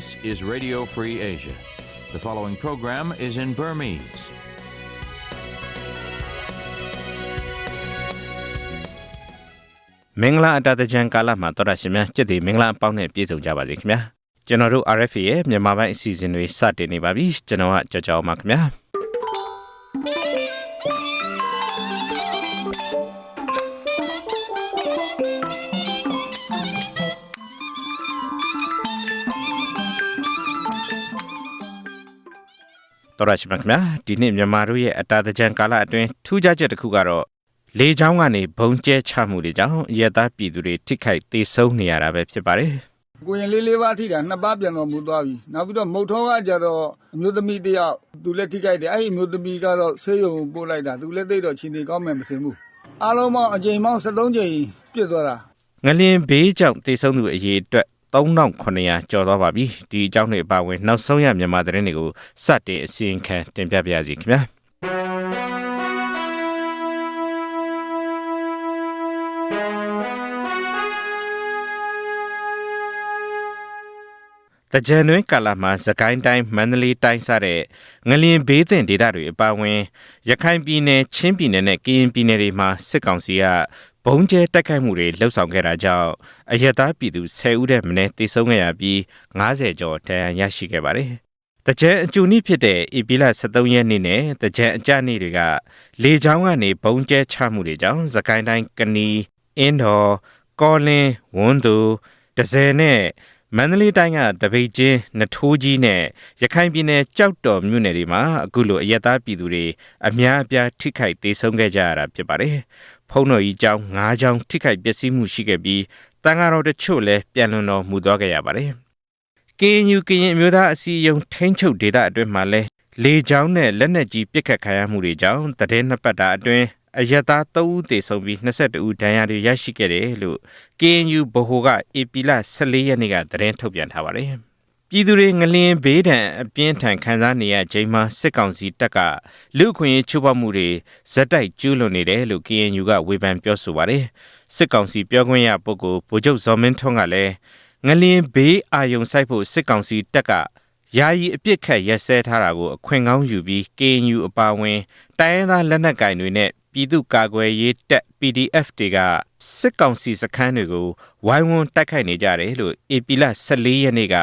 This is Radio Free Asia. The following program is in Burmese. ။မင်္ဂလာအတားတကြံကာလမှာတော်ရရှင်များကြက်တီမင်္ဂလာအပေါင်းနဲ့ပြည့်စုံကြပါစေခင်ဗျာ။ကျွန်တော်တို့ RFA ရဲ့မြန်မာပိုင်းအစီအစဉ်တွေစတင်နေပါပြီ။ကျွန်တော်ကကြော်ကြော်ပါခင်ဗျာ။။ တော်ရရှိမြခင်ဗျာဒီနေ့မြန်မာတို့ရဲ့အတာတကြံကာလအတွင်းထူးခြားချက်တစ်ခုကတော့လေချောင်းကနေဘုံကျဲချမှုတွေကြောင့်ရဲသားပြည်သူတွေထိခိုက်သေးဆုံးနေရတာပဲဖြစ်ပါတယ်ကိုရင်လေးလေးပါးထိတာနှစ်ပါးပြန်တော်မူသွားပြီနောက်ပြီးတော့မုတ်ထောကကြတော့အမျိုးသမီးတစ်ယောက်သူလည်းထိခိုက်တယ်အဲ့ဒီအမျိုးသမီးကတော့ဆေးရုံပို့လိုက်တာသူလည်းသိတော့ချင်းနေကောင်းမယ်မထင်ဘူးအားလုံးပေါင်းအကြိမ်ပေါင်း73ကြိမ်ပြည့်သွားတာ။ငလင်ဘေးကြောင့်သေဆုံးသူအရေအတွက် 3900ကျော်သွားပါပြီ။ဒီအကြောင်းတွေအပါအဝင်နောက်ဆုံးရမြန်မာသတင်းတွေကိုစတင်အစီရင်ခံတင်ပြပါရစီခင်ဗျာ။တကြံတွင်ကာလမှာသကိုင်းတိုင်းမန္တလေးတိုင်းစတဲ့ငလျင်ဘေးသင့်ဒေသတွေအပါအဝင် ရခိုင်ပြည်နယ်ချင်းပြည်နယ်နဲ့ကရင်ပြည်နယ်တွေမှာစစ်ကောင်စီက ဘုံကျဲတိုက်ခိုက်မှုတွေလှုပ်ဆောင်ခဲ့တာကြောင့်အရက်သားပြည်သူ10ဦးတဲ့မင်းတေဆုံးခဲ့ရပြီး90ကျော်ဒဏ်ရာရရှိခဲ့ပါတယ်။တကြံအကျူနည်းဖြစ်တဲ့ဧပြီလ23ရက်နေ့နဲ့တကြံအကြနေ့တွေကလေချောင်းကနေဘုံကျဲချမှုတွေကြောင့်သကိုင်းတိုင်းကနီအင်းတော်ကောလင်းဝန်းသူဒဇယ်နဲ့မန္တလေးတိုင်းကတပိတ်ချင်းနထိုးကြီးနဲ့ရခိုင်ပြည်နယ်ကြောက်တော်မြို့နယ်တွေမှာအခုလိုအရက်သားပြည်သူတွေအများအပြားထိခိုက်ဒေဆုံးခဲ့ကြရတာဖြစ်ပါတယ်။ ဖုံးတော်ကြီးကျောင်း၅ကျောင်းထိခိုက်ပျက်စီးမှုရှိခဲ့ပြီးတန်ဃာတော်တချို့လည်းပြန်လွန်တော်မူသွားခဲ့ရပါတယ်။ KNU ကရင်အမျိုးသားအစည်းအရုံးထိန်းချုပ်ဒေသအတွင်းမှာလည်းလေကြောင်းနဲ့လက်နက်ကြီးပစ်ခတ်ခံရမှုတွေကြောင့်တတဲ့နှစ်ပတ်တာအတွင်းအရက်သား3ဦးသေဆုံးပြီး22ဦးဒဏ်ရာတွေရရှိခဲ့တယ်လို့ KNU ဗဟိုကဧပြီလ14ရက်နေ့ကသတင်းထုတ်ပြန်ထားပါတယ်။ ပြည်သူတွေငလျင်ဘေးဒဏ်အပြင်းထန်ခံစားနေရချိန်မှာစစ်ကောင်စီတပ်ကလူ့အခွင့်အရေးချိုးဖောက်မှုတွေဇက်တိုက်ကျူးလွန်နေတယ်လို့ KNU ကဝေဖန်ပြောဆိုပါတယ်။စစ်ကောင်စီပြောခွင့်ရပုဂ္ဂိုလ်ဗိုလ်ချုပ်ဇော်မင်းထွန်းကလည်းငလျင်ဘေးအာယုံဆိုင်ဖို့စစ်ကောင်စီတပ်ကယာယီအပြစ်ခတ်ရက်စဲထားတာကိုအခွင့်ကောင်းယူပြီး KNU အပါအဝင်တိုင်းရင်းသားလက်နက်ကင်တွေနဲ့ပြည်သူ့ကာကွယ်ရေးတပ် PDF တွေကစစ်ကောင်စီစခန်းတွေကိုဝိုင်းဝန်းတိုက်ခိုက်နေကြတယ်လို့ AP လ14ရက်နေ့က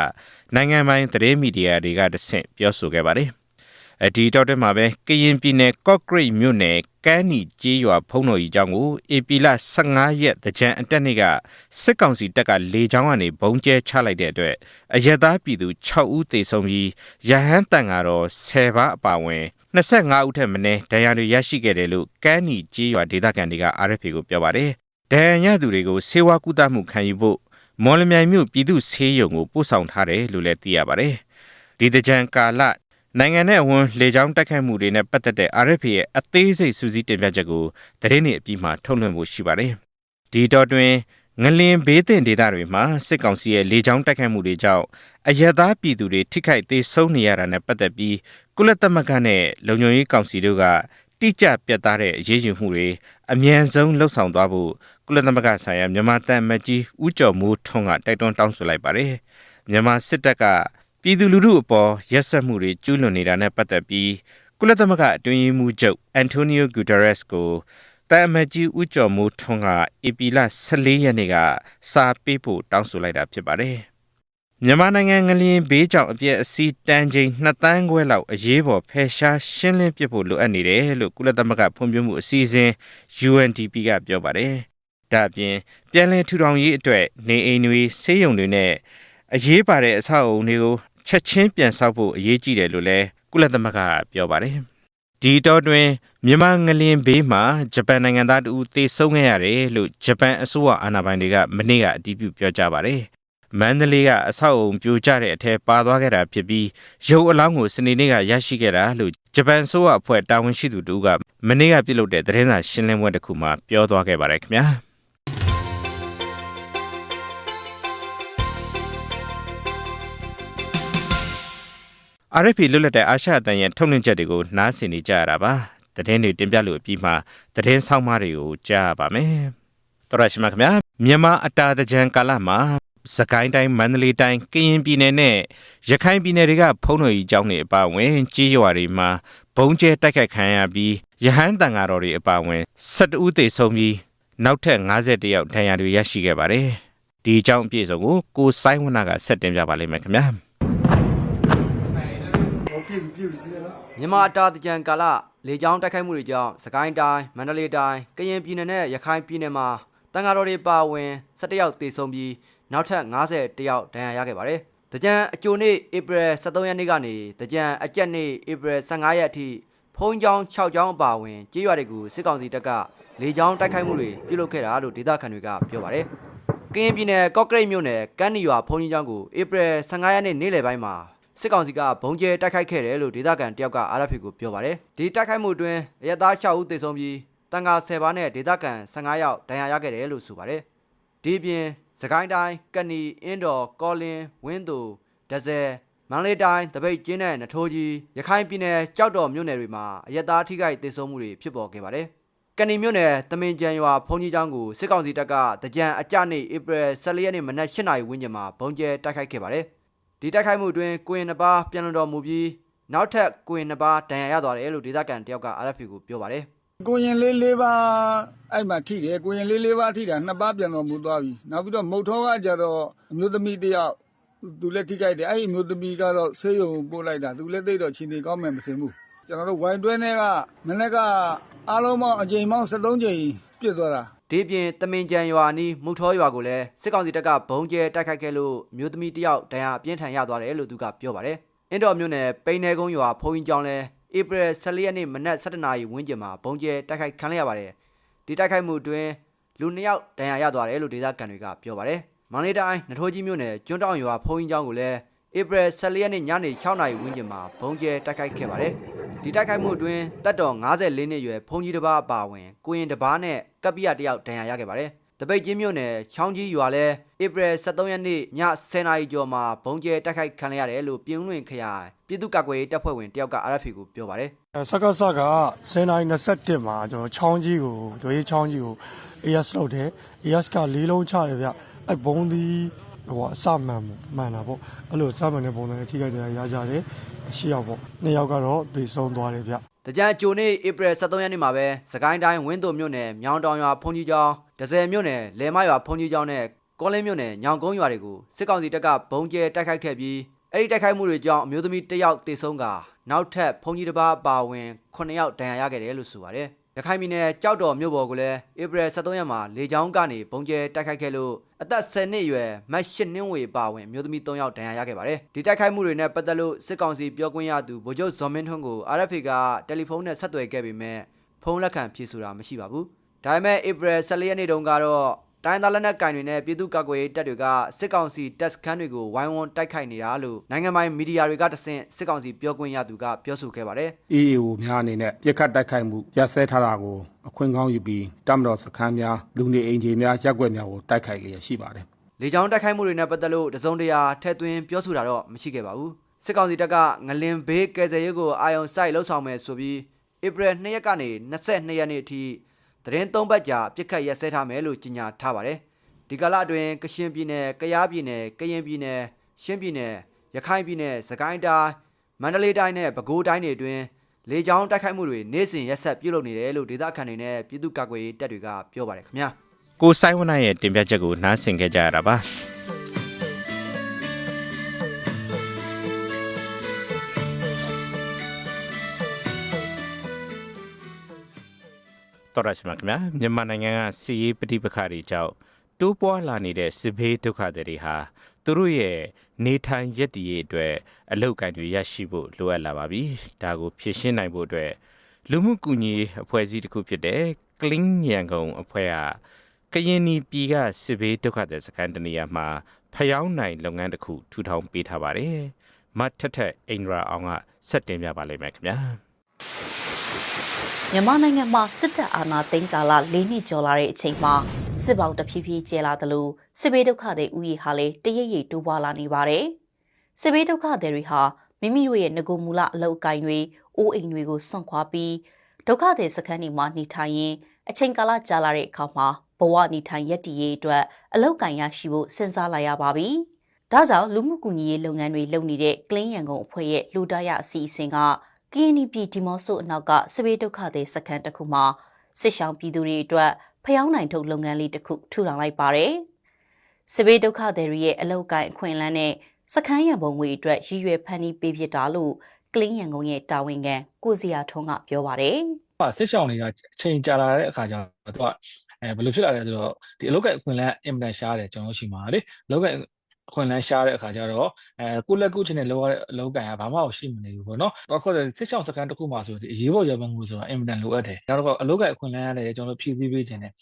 နိုင်ငံပိုင်သတင်းမီဒီယာတွေကတဆင့်ပြောဆိုခဲ့ပါတယ်။အဒီတော့တဲ့မှာပဲကရင်ပြည်နယ်ကော့ဂရိတ်မြို့နယ်ကမ်းနီကျေးရွာဖုံးတော်ကြီးကျောင်းကို AP လ15ရက်တကြံအတက်နေ့ကစစ်ကောင်စီတပ်ကလေကြောင်းကနေဘုံကျဲချလိုက်တဲ့အတွက်အရက်သားပြည်သူ6ဦးသေဆုံးပြီးရဟန်းတန်ကတော့10ပါးအပါအဝင်25ဦးထက်မနည်းဒဏ်ရာတွေရရှိခဲ့တယ်လို့ကမ်းနီကျေးရွာဒေသခံတွေက RFA ကိုပြောပါတယ်။ဒဏ်ရာရသူတွေကိုဆေးဝါးကုသမှုခံယူဖို့ မော်လမြိုင်မြို့ပြည်သူ့ဆေးရုံကိုပို့ဆောင်ထားတယ်လို့လည်းသိရပါတယ်။ဒီတကြံကာလနိုင်ငံနဲ့အဝန်လေကြောင်းတိုက်ခိုက်မှုတွေနဲ့ပတ်သက်တဲ့ RFA ရဲ့အသေးစိတ်စူးစီးတင်ပြချက်ကိုသတင်းတွေအပြီးမှာထုတ်လွှင့်ဖို့ရှိပါတယ်။ဒီတော့တွင်ငလင်ဘေးသင့်ဒေသတွေမှာစစ်ကောင်စီရဲ့လေကြောင်းတိုက်ခိုက်မှုတွေကြောင့်အရက်သားပြည်သူတွေထိခိုက်သေးဆုံးနေရတာနဲ့ပတ်သက်ပြီးကုလသမဂ္ဂနဲ့လုံခြုံရေးကောင်စီတို့က တိကျပြတ်သားတဲ့အရေးယူမှုတွေအမြန်ဆုံးလှုပ်ဆောင်သွားဖို့ကုလသမဂ္ဂဆိုင်ရာမြန်မာတန်မတ်ကြီးဦးကျော်မိုးထွန်းကတိုက်တွန်းတောင်းဆိုလိုက်ပါတယ်။မြန်မာစစ်တပ်ကပြည်သူလူထုအပေါ်ရက်စက်မှုတွေကျူးလွန်နေတာနဲ့ပတ်သက်ပြီးကုလသမဂ္ဂအတွင်းရေးမှူးချုပ်အန်တိုနီယိုဂူတာရက်စ်ကိုတန်အမတ်ကြီးဦးကျော်မိုးထွန်းကဧပြီလ14ရက်နေ့ကစာပေးဖို့တောင်းဆိုလိုက်တာဖြစ်ပါတယ်။ မြန်မာနိုင်ငံငလျင်ဘေးကြောင့်အပြည့်အစည်းတန်းချိန်2တန်းခွဲလောက်အရေးပေါ်ဖယ်ရှားရှင်းလင်းပစ်ဖို့လိုအပ်နေတယ်လို့ကုလသမဂ္ဂဖွံ့ဖြိုးမှုအစီအစဉ် UNDP ကပြောပါတယ်။ဒါ့အပြင်ပြည်လည်ထူထောင်ရေးအတွက်နေအိမ်တွေဆေးရုံတွေနဲ့အရေးပါတဲ့အဆောက်အအုံတွေကိုချက်ချင်းပြန်ဆောက်ဖို့အရေးကြီးတယ်လို့လည်းကုလသမဂ္ဂကပြောပါတယ်။ဒီတော့တွင်မြန်မာငလျင်ဘေးမှာဂျပန်နိုင်ငံသားတူသေဆုံးခဲ့ရတယ်လို့ဂျပန်အစိုးရအာဏာပိုင်တွေကမနေ့ကအတည်ပြုပြောကြားပါတယ်။ မန္တလေးကအဆောက်အုံပြိုကျတဲ့အထက်ပါသွားခဲ့တာဖြစ်ပြီးရုပ်အလောင်းကိုစနေနေ့ကရရှိခဲ့တာလို့ဂျပန်အစိုးရအဖွဲ့တာဝန်ရှိသူတို့ကမနေ့ကပြုလုပ်တဲ့သတင်းစာရှင်းလင်းပွဲတစ်ခုမှာပြောသွားခဲ့ပါတယ်ခင်ဗျာ။ RFP လွတ်လပ်တဲ့အာရှအသံရဲ့ထုတ်လွှင့်ချက်တွေကိုနားဆင်နေကြရတာပါသတင်းတွေတင်ပြလို့အပြီးမှာသတင်းဆောင်မတွေကိုကြားရပါမယ်တော်ရရှိမြခင်ဗျာမြန်မာအတာတကြံကာလမှာ စကိုင်းတိုင်းမန္တလေးတိုင်းကရင်ပြည်နယ်နဲ့ရခိုင်ပြည်နယ်တွေကဖုံးတော်ကြီးကျောင်းတွေအပါအဝင်ကြီးရွာတွေမှာဘုံကျဲတိုက်ခိုက်ခံရပြီးရဟန်းတန်ဃာတော်တွေအပါအဝင်12ဦးသေဆုံးပြီးနောက်ထပ်51ယောက်ဒဏ်ရာတွေရရှိခဲ့ပါတယ်ဒီအကြောင်းအပြည့်စုံကိုကိုစိုင်းဝနကဆက်တင်ပြပါလိမ့်မယ်ခင်ဗျာမြန်မာအတာတကြံကာလလေကြောင်းတိုက်ခိုက်မှုတွေကြောင့်စကိုင်းတိုင်းမန္တလေးတိုင်းကရင်ပြည်နယ်နဲ့ရခိုင်ပြည်နယ်မှာတန်ဃာတော်တွေပါဝင်17ယောက်သေဆုံးပြီး နောက်ထပ်50ယောက်ဒဏ်ရာရခဲ့ပါတယ်။တကြံအကျိုနေ့ဧပြီ23ရက်နေ့ကနေတကြံအကြက်နေ့ဧပြီ15ရက်အထိဖုံးကြောင်း6ကြောင်းအပါအဝင်ကြေးရွာတွေကိုစစ်ကောင်စီတပ်ကလေကြောင်းတိုက်ခိုက်မှုတွေပြုလုပ်ခဲ့တာလို့ဒေသခံတွေကပြောပါတယ်။ကရင်ပြည်နယ်ကော့ကရိတ်မြို့နယ်ကမ်းနီရွာဖုန်ကြီးကျောင်းကိုဧပြီ15ရက်နေ့နေ့လယ်ပိုင်းမှာစစ်ကောင်စီကဘုံကျဲတိုက်ခိုက်ခဲ့တယ်လို့ဒေသခံတယောက်က RFA ကိုပြောပါတယ်။ဒီတိုက်ခိုက်မှုအတွင်းအရက်သား6ဦးသေဆုံးပြီးတန်ဃာ10ပါးနဲ့ဒေသခံ15ယောက်ဒဏ်ရာရခဲ့တယ်လို့ဆိုပါတယ်။ဒီအပြင် စကိုင်းတိုင်းကနီအင်းတော်ကောလင်းဝင်းသူဒဇယ်မန္တလေးတိုင်းတပိတ်ကျင်းတဲ့နထိုးကြီးရခိုင်ပြည်နယ်ကြောက်တော်မြို့နယ်တွေမှာအရက်သားထိခိုက်သေဆုံးမှုတွေဖြစ်ပေါ်ခဲ့ပါတယ်။ကဏီမြို့နယ်တမင်ကြံရွာဖုန်ကြီးကျောင်းကိုစစ်ကောင်စီတပ်ကတကြံအကြနေ့ဧပြီ14ရက်နေ့မနက်8:00နာရီဝန်းကျင်မှာဘုံကျဲတိုက်ခိုက်ခဲ့ပါတယ်။ဒီတိုက်ခိုက်မှုအတွင်းကိုရင်နှစ်ပါးပြန်လည်တော်မူပြီးနောက်ထပ်ကိုရင်နှစ်ပါးဒဏ်ရာရသွားတယ်လို့ဒေသခံတယောက်က RFA ကိုပြောပါတယ် ကိုရင်လေးလေးပါအဲ့မှာထိတယ် ကိုရင်လေးလေးပါထိတာနှစ်ပါး ပြန်တော်မူသွားပြီ နောက်ပြီးတော့ မုတ်ထောကကြတော့ အမျိုးသမီးတစ်ယောက် သူလည်း ထိခိုက်တယ် အဲ့ဒီအမျိုးသမီးကတော့ ဆေးရုံပို့လိုက်တာ သူလည်း သိတော့ချင်းနေကောင်းမယ် မထင်ဘူး ကျွန်တော်တို့ ဝိုင်းတွဲနဲ့ကမနေ့ကအားလုံးပေါင်း အကြိမ်ပေါင်း73ကြိမ်ပြည့်သွားတာ။ဒီအပြင်တမင်ကြံရွာနီး မုတ်ထောရွာကိုလည်း စစ်ကောင်စီတပ်ကဘုံကျဲတိုက်ခိုက်ခဲ့လို့မြို့သမီးတစ်ယောက် ဒဏ်ရာအပြင်းထန် ရသွားတယ်လို့ သူက ပြောပါတယ်။အင်းတော်မြို့နယ် ပိန်းနေကုန်းရွာဖုန်ကြီးကျောင်းလည်း ဧပြီ14ရက်နေ့မနက်7:00နာရီဝန်းကျင်မှာဘုံကျဲတိုက်ခိုက်ခံရပါတယ်။ဒီတိုက်ခိုက်မှုအတွင်းလူနှစ်ယောက်ဒဏ်ရာရသွားတယ်လို့ဒေသခံတွေကပြောပါတယ်။မန္တလေးတိုင်းနထိုးကြီးမြို့နယ်ကျွန်းတောင်ရွာဖုန်ကြီးကျောင်းကိုလည်းဧပြီ14ရက်နေ့ညနေ6:00နာရီဝန်းကျင်မှာဘုံကျဲတိုက်ခိုက်ခဲ့ပါတယ်။ဒီတိုက်ခိုက်မှုအတွင်းတပ်တော်54နှစ်အရွယ်ဖုန်ကြီးတစ်ပါးအပါအဝင်ကိုရင်တစ်ပါးနဲ့ကပ္ပိယတစ်ယောက်ဒဏ်ရာရခဲ့ပါတယ်။တပိတ်ချင်းမြို့နယ်ချောင်းကြီးရွာလဲ ဧပြီ23ရက်နေ့ည10:00နာရီကျော်မှာဘုံကျဲတိုက်ခိုက်ခံရတယ်လို့ပြည်ဦးလွင်ခရိုင်ပြည်သူ့ကာကွယ်ရေးတပ်ဖွဲ့ဝင်တယောက်က RFA ကိုပြောပါတယ်အဲစကစက10နိုင်21မှာကျွန်တော်ချောင်းကြီးကိုဒွေးချောင်းကြီးကို AS လောက်တယ် AS က၄လုံးချတယ်ဗျအဲဘုံဒီဟိုအစမှန်မှန်တာပေါ့အဲ့လိုစမှန်တဲ့ပုံစံနဲ့ထိခိုက်တယ်ရကြတယ်ရှစ်ယောက်ပေါ့နှစ်ယောက်ကတော့သေဆုံးသွားတယ်ဗျ။တကြံကြိုနေ့ဧပြီ23ရက်နေ့မှာပဲစကိုင်းတိုင်းဝင်းတုံမြို့နယ်မြောင်းတောင်ရွာဖုန်ကြီးကျောင်းဒဇယ်မြို့နယ်လယ်မရွာဖုန်ကြီးကျောင်းနဲ့ ကောလင်းမြို့နယ်ညောင်ကုန်းရွာတွေကိုစစ်ကောင်စီတပ်ကဘုံကျဲတိုက်ခိုက်ခဲ့ပြီးအဲ့ဒီတိုက်ခိုက်မှုတွေကြောင့်အမျိုးသမီးတစ်ယောက်သေဆုံးကနောက်ထပ်ဖုန်ကြီးတစ်ပါးပါဝင်9ယောက်ဒဏ်ရာရခဲ့တယ်လို့ဆိုပါတယ်။ရခိုင်ပြည်နယ်ကြောက်တော်မြို့ပေါ်ကိုလည်းဧပြီ23ရက်မှာလေကြောင်းကနေဘုံကျဲတိုက်ခိုက်ခဲ့လို့အသက်10နှစ်အရွယ်မတ်ရှစ်နှင်းဝေပါဝင်အမျိုးသမီး3ယောက်ဒဏ်ရာရခဲ့ပါတယ်။ဒီတိုက်ခိုက်မှုတွေနဲ့ပတ်သက်လို့စစ်ကောင်စီပြောခွင့်ရသူဗိုလ်ချုပ်ဇော်မင်းထွန်းကို RFA ကတယ်လီဖုန်းနဲ့ဆက်သွယ်ခဲ့ပေမဲ့ဖုန်းလက်ခံဖြေဆိုတာမရှိပါဘူး။ဒါပေမဲ့ဧပြီ14ရက်နေ့တုန်းကတော့ တိုင်းသားလက်နက်ကင်တွေနဲ့ပြည်သူ့ကာကွယ်ရေးတပ်တွေကစစ်ကောင်စီတပ်စခန်းတွေကိုဝိုင်းဝန်းတိုက်ခိုက်နေတာလို့နိုင်ငံပိုင်မီဒီယာတွေကတဆင့်စစ်ကောင်စီပြောခွင့်ရသူကပြောဆိုခဲ့ပါတယ်။ EAO များအနေနဲ့ပြစ်ခတ်တိုက်ခိုက်မှုရပ်စဲထားတာကိုအခွင့်ကောင်းယူပြီးတမတော်စခန်းများလူနေအိမ်ခြေများရက်ွက်များကိုတိုက်ခိုက်လျက်ရှိပါတယ်လေကြောင်းတိုက်ခိုက်မှုတွေနဲ့ပတ်သက်လို့တစုံတရာထည့်သွင်းပြောဆိုတာတော့မရှိခဲ့ပါဘူးစစ်ကောင်စီတပ်ကငလင်ဘေးကယ်ဆယ်ရေးကိုအာယုံစိုက်လှုပ်ဆောင်မယ်ဆိုပြီးဧပြီ2ရက်ကနေ22ရက်နေ့အထိ သတင်းသုံးပတ်ကြာပြစ်ခတ်ရက်စဲထားမယ်လို့ကြေညာထားပါတယ်ဒီကာလအတွင်းကရှင်ပြည်နယ်ကယားပြည်နယ်ကရင်ပြည်နယ်ရှမ်းပြည်နယ်ရခိုင်ပြည်နယ်စကိုင်းတိုင်းမန္တလေးတိုင်းနဲ့ပဲခူးတိုင်းတွေအတွင်းလေကြောင်းတိုက်ခိုက်မှုတွေနေ့စဉ်ရက်ဆက်ပြုလုပ်နေတယ်လို့ဒေသခံတွေနဲ့ပြည်သူ့ကာကွယ်ရေးတပ်တွေကပြောပါတယ်ခင်ဗျာကိုစိုင်းဝနရဲ့တင်ပြချက်ကိုနားဆင်ခဲ့ကြရတာပါ တော်ရရှိမြခင်ဗျာမြန်မာနိုင်ငံကစီးရေးပဋိပက္ခတွေကြောင့်တိုးပွားလာနေတဲ့စစ်ဘေးဒုက္ခတွေတွေဟာသူတို့ရဲ့နေထိုင်ရက်တည်ရေးအတွက်အလောက်ကန်တွေရရှိဖို့လိုအပ်လာပါပြီဒါကိုဖြည့်ရှင်းနိုင်ဖို့အတွက်လူမှုကူညီရေးအဖွဲ့အစည်းတစ်ခုဖြစ်တဲ့ Clean ရန်ကုန်အဖွဲ့ကကရင်နီပြည်ကစစ်ဘေးဒုက္ခသည်စခန်းတနေရာမှာဖျောင်းနိုင်လုပ်ငန်းတစ်ခုထူထောင်ပေးထားပါတယ်။မတ်ထက်ထက်အိန္ဒရာအောင်ကဆက်တင်ပြပါလိမ့်မယ်ခင်ဗျာ မြန်မာနိုင်ငံမှာစစ်တပ်အာဏာသိမ်းကာလ၄နှစ်ကျော်လာတဲ့အချိန်မှာစစ်ပေါင်းတဖြည်းဖြည်းကျဲလာသလိုစစ်ဘေးဒုက္ခတွေဥယျာဉ်ဟာလည်းတရိပ်ရိပ်တိုးပွားလာနေပါတယ်။စစ်ဘေးဒုက္ခတွေတွေဟာမိမိတို့ရဲ့ငကိုမူလအလောက်အကင်တွေအိုးအိမ်တွေကိုစွန့်ခွာပြီးဒုက္ခတွေစခန်းတွေမှာနေထိုင်ရင်းအချိန်ကာလကြာလာတဲ့အခါမှာဘဝနေထိုင်ရည်တည်ရေးအတွက်အလောက်ကန်ရရှိဖို့စဉ်းစားလာရပါပြီ။ဒါကြောင့်လူမှုကူညီရေးလုပ်ငန်းတွေလုပ်နေတဲ့ကလင်းရန်ကုန်အဖွဲ့ရဲ့လူတရအစီအစဉ်က KNP ဒီမော့ဆိုအနောက်ကစပေးဒုက္ခသည်စခန်းတစ်ခုမှာစစ်ဆောင်ပြည်သူတွေအတွက်ဖျောင်းနိုင်ထုတ်လုပ်ငန်းလေးတစ်ခုထူထောင်လိုက်ပါတယ်။စပေးဒုက္ခသည်တွေရဲ့အလောက်ကန်အခွင့်အလမ်းနဲ့စခန်းရံပုံငွေအတွက်ရည်ရွယ်ဖန်တီးပေးဖြစ်တာလို့ကလင်းရန်ကုန်ရဲ့တာဝန်ခံကိုစီယာထွန်းကပြောပါတယ်။ဟာဆစ်ဆောင်နေတာအချိန်ကြာလာတဲ့အခါကျတော့သူကအဲဘယ်လိုဖြစ်လာလဲဆိုတော့ဒီအလုတ်ကအခွင့်အလမ်းအင်မတန်ရှားတယ်ကျွန်တော်တို့ရှိမှာလေအလုတ်က အခွင့်အလမ်းရှားတဲ့အခါကျတော့အဲကိုလက်ကုချင်တဲ့လောရတဲ့အလုတ်ကန်ကဘာမှရှိမနေဘူးပေါ့နော်။ဘာခေါ်လဲဆစ်ဆောင်စကန်တစ်ခုမှဆိုဒီအရေးပေါ်ရပန်းမှုဆိုတာအင်မတန်လိုအပ်တယ်။နောက်တော့အလုတ်ကအခွင့်အလမ်းရတယ်ကျွန်တော်တို့ဖြည့်ဆည်းပေးခြင်းတယ်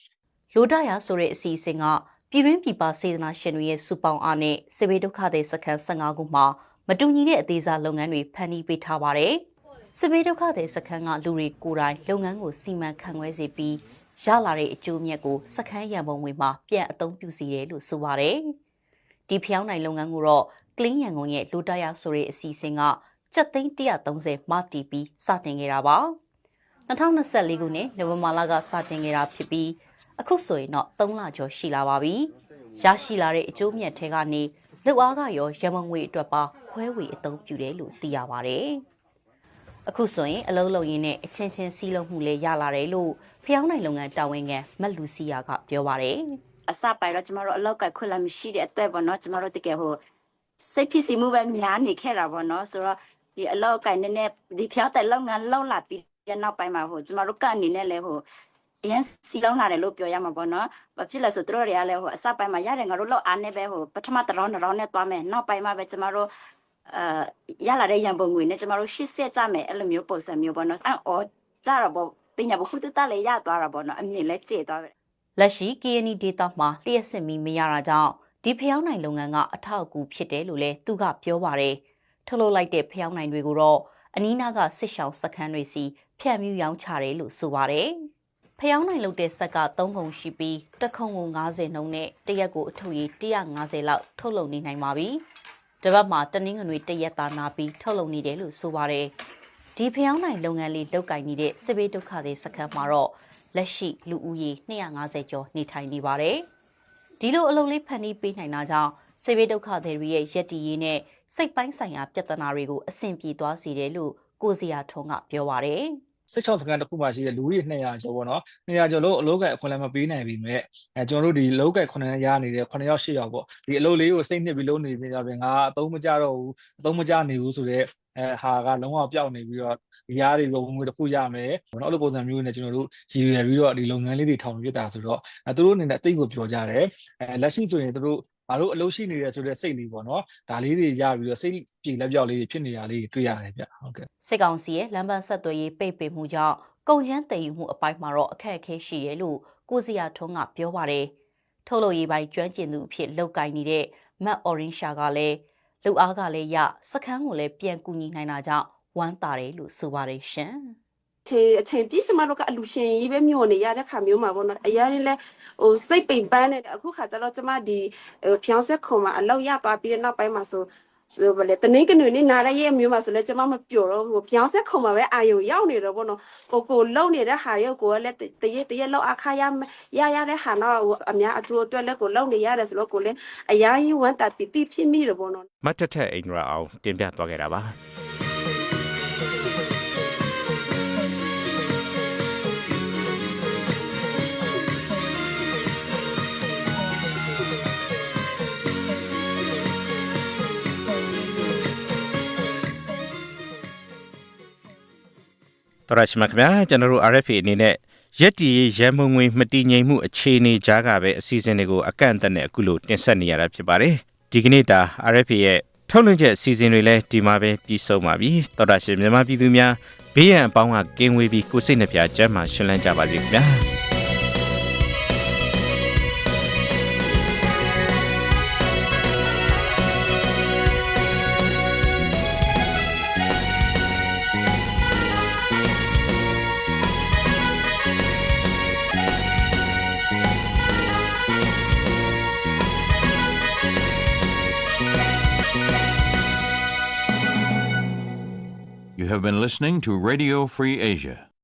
လိုဒရာဆိုတဲ့အစီအစဉ်ကပြည်တွင်းပြည်ပစေတနာရှင်တွေရဲ့စုပေါင်းအားနဲ့စေဘေဒုက္ခသည်စခန်း15ခုမှာမတူညီတဲ့အသေးစားလုပ်ငန်းတွေဖန်တီးပေးထားပါတယ်။စေဘေဒုက္ခသည်စခန်းကလူတွေကိုယ်တိုင်လုပ်ငန်းကိုစီမံခန့်ခွဲစေပြီးရလာတဲ့အကျိုးမြတ်ကိုစခန်းရံပုံငွေမှာပြန်အသုံးပြုစီတယ်လို့ဆိုပါတယ်။ ဒီဖျောင်းနိုင်လုပ်ငန်းကိုတော့ကလင်းရန်ကုန်ရဲ့လိုဒရာဆိုတဲ့အစီအစဉ်ကစက်သိန်း130မတီးပြီးစတင်ခဲ့တာပါ။2024ခုနှစ်နိုဝင်ဘာလကစတင်ခဲ့တာဖြစ်ပြီးအခုဆိုရင်တော့3လကျော်ရှိလာပါပြီ။ရရှိလာတဲ့အကျိုးမြတ်ထဲကနေလှုပ်အားကရောရမငွေအတွက်ပါခွဲဝေအသုံးပြုတယ်လို့သိရပါတယ်။အခုဆိုရင်အလုံးလုံးရင်းနဲ့အချင်းချင်းစီးလုံးမှုလေးရလာတယ်လို့ဖျောင်းနိုင်လုပ်ငန်းတာဝန်ခံမတ်လူစီယာကပြောပါတယ်။ အစပိုင်းတော့ကျမတို့အလောက်ကခွင့်လာမရှိတဲ့အတွက်ပေါ့နော်ကျမတို့တကယ်ဟိုစိတ်ဖြစ်စီမှုပဲများနေခဲ့တာပေါ့နော်ဆိုတော့ဒီအလောက်ကနည်းနည်းဒီဖျောက်တဲ့လုပ်ငန်းလောက်လာပြီးတဲ့နောက်ပိုင်းမှာဟိုကျမတို့ကအနေနဲ့လည်းဟိုအရင်စီလုံးလာတယ်လို့ပြောရမှာပေါ့နော်။ဘာဖြစ်လဲဆိုသူတို့တွေကလည်းဟိုအစပိုင်းမှာရတယ်ငါတို့လောက်အားနေပဲဟိုပထမတစ်ရောင်းတစ်ရောင်းနဲ့သွားမယ်နောက်ပိုင်းမှာပဲကျမတို့အာရလာတဲ့ရန်ပုံငွေနဲ့ကျမတို့80ကြမယ်အဲ့လိုမျိုးပုံစံမျိုးပေါ့နော်။အော်ကြတော့ပေါ့ပညာဘခုတတလည်းရသွားတာပေါ့နော်အမြင်လည်းကျေသွားတယ် လက်ရှိ KNI ဒေတာမှာလျှက်စစ်မီမရတာကြောင့်ဒီဖျောင်းနိုင်လုပ်ငန်းကအထောက်အကူဖြစ်တယ်လို့လည်းသူကပြောပါတယ်။ထုတ်လုပ်လိုက်တဲ့ဖျောင်းနိုင်တွေကိုတော့အနီးနားကစစ်ရှောင်းစခန်းတွေစီဖြန့်မြူးရောင်းချတယ်လို့ဆိုပါတယ်။ဖျောင်းနိုင်လုပ်တဲ့ဆက်က3ခုရှိပြီးတစ်ခုံကို90နှုန်းနဲ့တစ်ရက်ကိုအထုပ်ရည်150လောက်ထုတ်လုပ်နေနိုင်ပါပြီ။တစ်ပတ်မှာတနင်္ဂနွေတစ်ရက်သာနာပြီးထုတ်လုပ်နေတယ်လို့ဆိုပါတယ်။ ဒီဖျောင်းနိုင်လုပ်ငန်းလေးလုပ်ကင်နေတဲ့စစ်ဘေးဒုက္ခတွေစခန်းမှာတော့လက်ရှိလူဦးရေ250ကျော်နေထိုင်နေပါတယ်။ဒီလိုအလုပ်လေးဖန်တီးပေးနိုင်တာကြောင့်စေဘေးဒုက္ခတွေရဲ့ရက်တီရေးနဲ့စိတ်ပိုင်းဆိုင်ရာပြဿနာတွေကိုအဆင်ပြေသွားစေတယ်လို့ကိုစီယာထွန်းကပြောပါတယ်။ စစ်ချောင်းစကန်တစ်ခုမှရှိတဲ့လူကြီး200ကျော်ပေါ့နော်200ကျော်လို့အလုပ်ကအခွင့်အလမ်းမပေးနိုင်ပြီမဲ့အဲကျွန်တော်တို့ဒီလောက်က9ရနေတဲ့9ယောက်10ယောက်ပေါ့ဒီအလုပ်လေးကိုစိတ်နှစ်ပြီးလုပ်နေပြီကြပြီငါအသုံးမကြတော့ဘူးအသုံးမကြနေဘူးဆိုတော့အဲဟာကလုံးဝပျောက်နေပြီးတော့ဒီရားတွေဝင်ငွေတစ်ခုရမယ်ဘောနော်အဲ့လိုပုံစံမျိုးနဲ့ကျွန်တော်တို့ရည်ရွယ်ပြီးတော့ဒီလုပ်ငန်းလေးတွေထောင်ပြတာဆိုတော့အဲသူတို့အနေနဲ့အသိကိုပြောကြတယ်အဲလက်ရှိဆိုရင်သူတို့ ငါတို့အလုပ်ရှိနေတယ်ဆိုတဲ့စိတ်လေးပေါ့နော်ဒါလေးတွေရပြီးတော့စိတ်ပြေလက်ပြောက်လေးတွေဖြစ်နေတာလေးတွေတွေ့ရတယ်ဗျဟုတ်ကဲ့စစ်ကောင်စီရဲ့လမ်းပန်းဆက်သွယ်ရေးပိတ်ပင်မှုကြောင့်ကုန်ကျန်းတည်ယူမှုအပိုင်းမှာတော့အခက်အခဲရှိတယ်လို့ကိုစီယာထွန်းကပြောပါတယ်။ထုတ်လို့ရေးပိုင်းကျွမ်းကျင်သူအဖြစ်လောက်ကင်နေတဲ့မတ်အော်ရင်ရှာကလည်းလူအားကလည်းရစခန်းကိုလည်းပြန်ကူညီနိုင်တာကြောင့်ဝမ်းသာတယ်လို့ဆိုပါတယ်ရှင်။အ ချိန်အချိန်ပြည့်ကျမတို့ကအလူရှင်ကြီးပဲမျောနေရတဲ့ခါမျိုးမှာပေါ့နော်အရာလေးလဲဟိုစိတ်ပိန်ပန်းနေတယ်အခုခါကျတော့ကျမဒီဟိုဖျောင်းဆက်ခုံမှာအလောက်ရသွားပြီးတဲ့နောက်ပိုင်းမှာဆိုဆိုဗလေတနင်္ဂနွေနေ့နားရက်မျိုးမှာဆိုလဲကျမမပျော်တော့ဟိုဖျောင်းဆက်ခုံမှာပဲအာယုံရောက်နေတော့ပေါ့နော်ကိုကိုလုံနေတဲ့ဟာရုပ်ကိုလည်းတရေတရေလောက်အခါရရရတဲ့ဟာတော့ဟိုအများအကျိုးအတွက်လည်းကိုလုံနေရတယ်ဆိုတော့ကိုလည်းအရာကြီးဝမ်းတာတီတီဖြစ်မိတယ်ပေါ့နော်မတ်တက်ထက်အိန္ဒြာအောင်တင်ပြသွားခဲ့တာပါ တော်ရရှိမြခင်ဗျာကျွန်တော်တို့ RFA အနေနဲ့ရက်တီရန်မုံငွေမတည်ငြိမ်မှုအခြေအနေကြားကပဲအစီအစဉ်တွေကိုအကန့်အသတ်နဲ့အခုလိုတင်ဆက်နေရတာဖြစ်ပါတယ်ဒီကနေ့တာ RFA ရဲ့ထုတ်လွှင့်ချက်အစီအစဉ်တွေလည်းဒီမှာပဲပြီးဆုံးပါပြီတော်ရရှိမြန်မာပြည်သူများဘေးရန်အပေါင်းကကင်းဝေးပြီးကိုယ်စိတ်နှပြကျန်းမာရှင်လန်းကြပါစေခင်ဗျာ have been listening to Radio Free Asia.